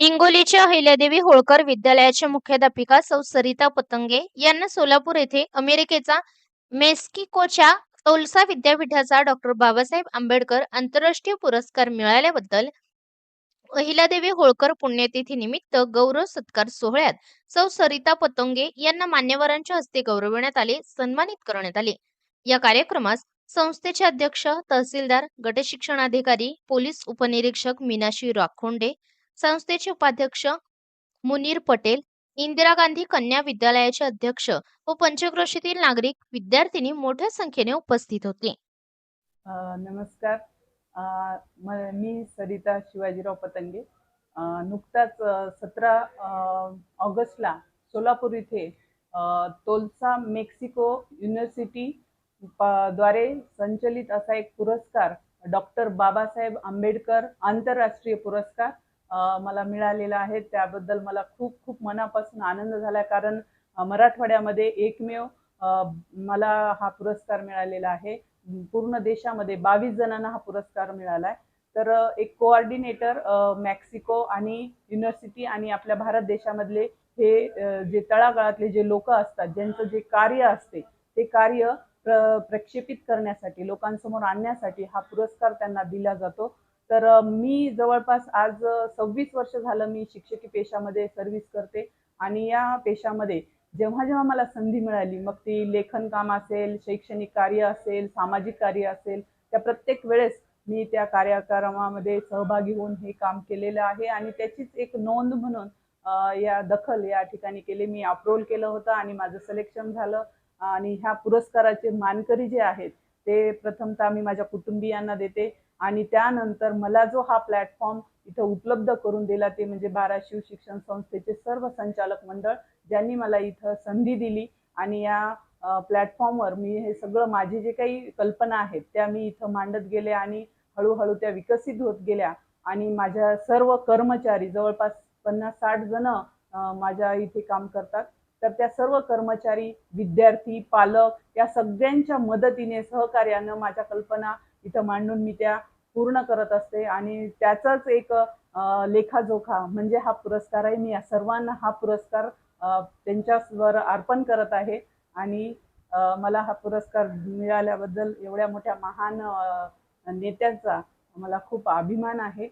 हिंगोलीच्या अहिल्यादेवी होळकर विद्यालयाच्या मुख्याध्यापिका सौ सरिता पतंगे यांना सोलापूर येथे अमेरिकेचा मेक्सिकोच्या तोलसा विद्यापीठाचा डॉक्टर बाबासाहेब आंबेडकर आंतरराष्ट्रीय पुरस्कार मिळाल्याबद्दल अहिल्यादेवी होळकर पुण्यतिथी निमित्त गौरव सत्कार सोहळ्यात सौ सरिता पतंगे यांना मान्यवरांच्या हस्ते गौरविण्यात आले सन्मानित करण्यात आले. या कार्यक्रमास संस्थेचे अध्यक्ष तहसीलदार गटशिक्षणाधिकारी पोलीस उपनिरीक्षक मीनाशी राखोंडे संस्थेचे उपाध्यक्ष मुनीर पटेल इंदिरा गांधी कन्या विद्यालयाचे अध्यक्ष व पंचक्रोशीतील नागरिक विद्यार्थिनी मोठ्या संख्येने उपस्थित होते. नमस्कार. म- मी सरिता शिवाजीराव पतंगे. नुकताच सतरा ऑगस्टला सोलापूर इथे तोलसा मेक्सिको युनिव्हर्सिटी द्वारे संचलित असा एक पुरस्कार डॉक्टर बाबासाहेब आंबेडकर आंतरराष्ट्रीय पुरस्कार मला मिळालेला आहे. त्याबद्दल मला खूप खूप मनापासून आनंद झाला कारण मराठवाड्यामध्ये एकमेव मला हा पुरस्कार मिळालेला आहे. पूर्ण देशामध्ये बावीस जणांना हा पुरस्कार मिळाला आहे तर एक कोऑर्डिनेटर मॅक्सिको आणि युनिव्हर्सिटी आणि आपल्या भारत देशामधले हे जे तळागाळातले जे लोक असतात ज्यांचं जे कार्य असते ते कार्य प्र प्रक्षेपित करण्यासाठी लोकांसमोर आणण्यासाठी हा पुरस्कार त्यांना दिला जातो. तर मी जवळपास आज सव्वीस वर्ष झालं मी शिक्षकी पेशामध्ये सर्व्हिस करते आणि या पेशामध्ये जेव्हा जेव्हा मला संधी मिळाली मग ती लेखन काम असेल शैक्षणिक कार्य असेल सामाजिक कार्य असेल त्या प्रत्येक वेळेस मी त्या कार्यक्रमामध्ये सहभागी होऊन हे काम केलेलं आहे आणि त्याचीच एक नोंद म्हणून या दखल या ठिकाणी केली. मी अप्रोल केलं होतं आणि माझं सिलेक्शन झालं आणि ह्या पुरस्काराचे मानकरी जे आहेत ते प्रथमतः मी माझ्या कुटुंबियांना देते. आणि त्यानंतर मला जो हा प्लॅटफॉर्म इथं उपलब्ध करून दिला ते म्हणजे बाराशिव शिक्षण संस्थेचे सर्व संचालक मंडळ ज्यांनी मला इथं संधी दिली आणि या प्लॅटफॉर्मवर मी हे सगळं माझे जे काही कल्पना आहेत त्या मी इथं मांडत गेले आणि हळूहळू त्या विकसित होत गेल्या आणि माझ्या सर्व कर्मचारी जवळपास पन्नास साठ जण माझ्या इथे काम करतात. तर त्या सर्व कर्मचारी विद्यार्थी पालक या सगळ्यांच्या मदतीने सहकार्यानं माझ्या कल्पना इथं मांडून मी त्या पूर्ण करत असते. आणि त्याचाच एक लेखाजोखा म्हणजे हा पुरस्कार आहे मी या सर्वांना हा पुरस्कार त्यांच्यावर अर्पण करत आहे. आणि मला हा पुरस्कार मिळाल्याबद्दल एवढ्या मोठ्या महान नेत्यांचा मला खूप अभिमान आहे.